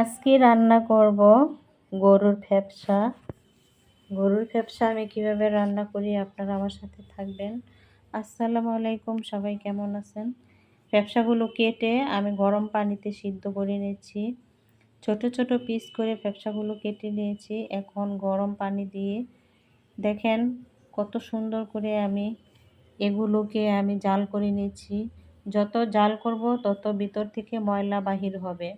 আজকে রান্না করব গরুর ফ্যাপসা। গরুর ফ্যাপসা আমি কীভাবে রান্না করি আপনারা আমার সাথে থাকবেন। আসসালামু আলাইকুম, সবাই কেমন আছেন? ফ্যাপসাগুলো কেটে আমি গরম পানিতে সিদ্ধ করে নিয়েছি। ছোট ছোট পিস করে ফ্যাপসাগুলো কেটে নিয়েছি। এখন গরম পানি দিয়ে দেখেন কত সুন্দর করে আমি এগুলোকে আমি জাল করে নিয়েছি। যত জাল করব তত ভিতর থেকে ময়লা বাহির হবে।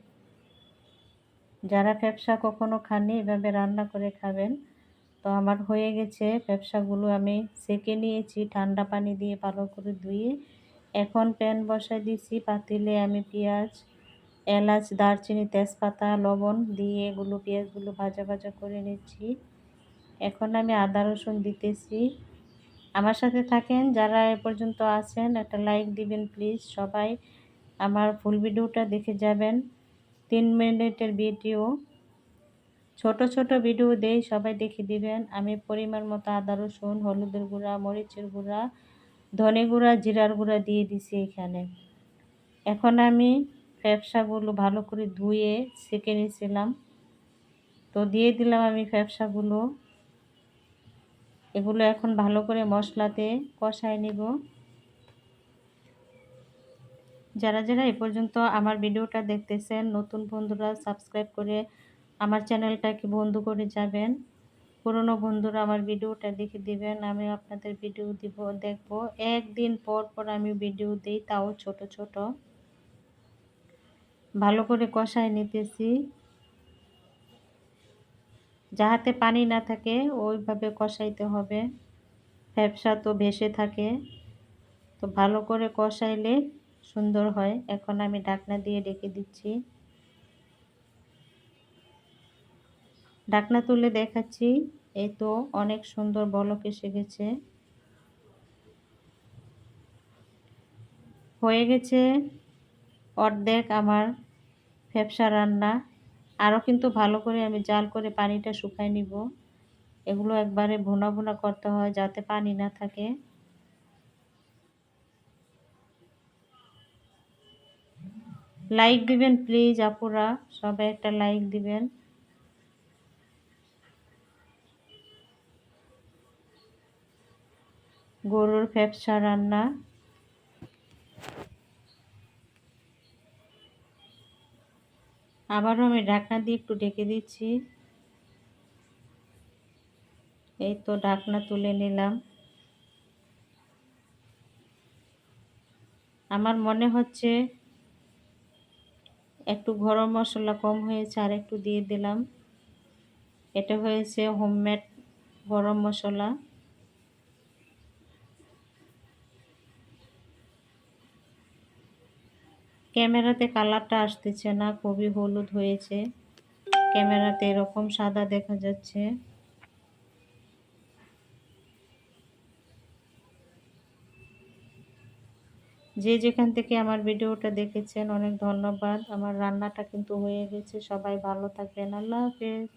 যারা ব্যবসা কখনো খাননি, এভাবে রান্না করে খাবেন। তো আমার হয়ে গেছে, ব্যবসাগুলো আমি সেকে নিয়েছি, ঠান্ডা পানি দিয়ে ভালো করে ধুয়ে। এখন প্যান বসাই দিয়েছি পাতিলে আমি পেঁয়াজ, এলাচ, দারচিনি, তেজপাতা, লবণ দিয়ে এগুলো, পেঁয়াজগুলো ভাজা ভাজা করে নিচ্ছি। এখন আমি আদা, রসুন দিতেছি। আমার সাথে থাকেন, যারা এ পর্যন্ত আছেন, একটা লাইক দিবেন, প্লিজ সবাই। আমার ফুল ভিডিওটা দেখে যাবেন। তিন মিনিটের ভিডিও। ছোট ছোট ভিডিও দেই, সবাই দেখে দিবেন। আমি পরিমাণ মতো আদা, রসুন, হলুদের গুঁড়া, মরিচের গুঁড়া, ধনে গুঁড়া, জিরার গুঁড়া দিয়ে দিছি এখানে। এখন আমি ব্যবসাগুলো ভালো করে ধুয়ে সেঁকে নিয়েছিলাম তো দিয়ে দিলাম আমি ব্যবসাগুলো এগুলো এখন ভালো করে মশলাতে কষায় নিব। যারা যারা এ পর্যন্ত আমার ভিডিওটা দেখতেছেন, নতুন বন্ধুরা সাবস্ক্রাইব করে আমার চ্যানেলটাকে বন্ধু করে যাবেন। পুরনো বন্ধুরা আমার ভিডিওটা দেখে দিবেন আমি আপনাদের ভিডিও দিব, দেখব। একদিন পর পর আমি ভিডিও দিই, তাও ছোট ছোট। ভালো করে কষায় নিতেছি। যাহাতে পানি না থাকে, ওইভাবে কষাইতে হবে। ব্যবসা তো ভেসে থাকে। তো ভালো করে কষাইলে সুন্দর হয়। এখন আমি ঢাকনা দিয়ে ডেকে দিচ্ছি। ঢাকনা তুলে দেখাচ্ছি। এই তো অনেক সুন্দর বলক এসে গেছে। হয়ে গেছে অর্ধেক আমার ফ্যাপসা রান্না। আরও কিন্তু ভালো করে আমি জাল করে পানিটা শুকাই নিব। এগুলো একবারে ভুনা ভুনা করতে হয় যাতে পানি না থাকে। লাইক দিবেন প্লিজ আপুরা। সবাই একটা লাইক দিবেন। গরুর ফ্যাপসা রান্না। আবারও আমি ঢাকনা দিয়ে একটু ঢেকে দিচ্ছি। এই তো ঢাকনা তুলে নিলাম। আমার মনে হচ্ছে একটু গরম মশলা কম হয়েছে আর একটু দিয়ে দিলাম। এটা হয়েছে হোমমেড গরম মশলা। ক্যামেরাতে কালারটা আসতেছে না, খুবই হলুদ হয়েছে। ক্যামেরাতে এরকম সাদা দেখা যাচ্ছে। যে যেখান থেকে আমার ভিডিওটা দেখেছেন, অনেক ধন্যবাদ। আমার রান্নাটা কিন্তু হয়ে গেছে। সবাই ভালো থাকবেন। আল্লাহ হাফেজ।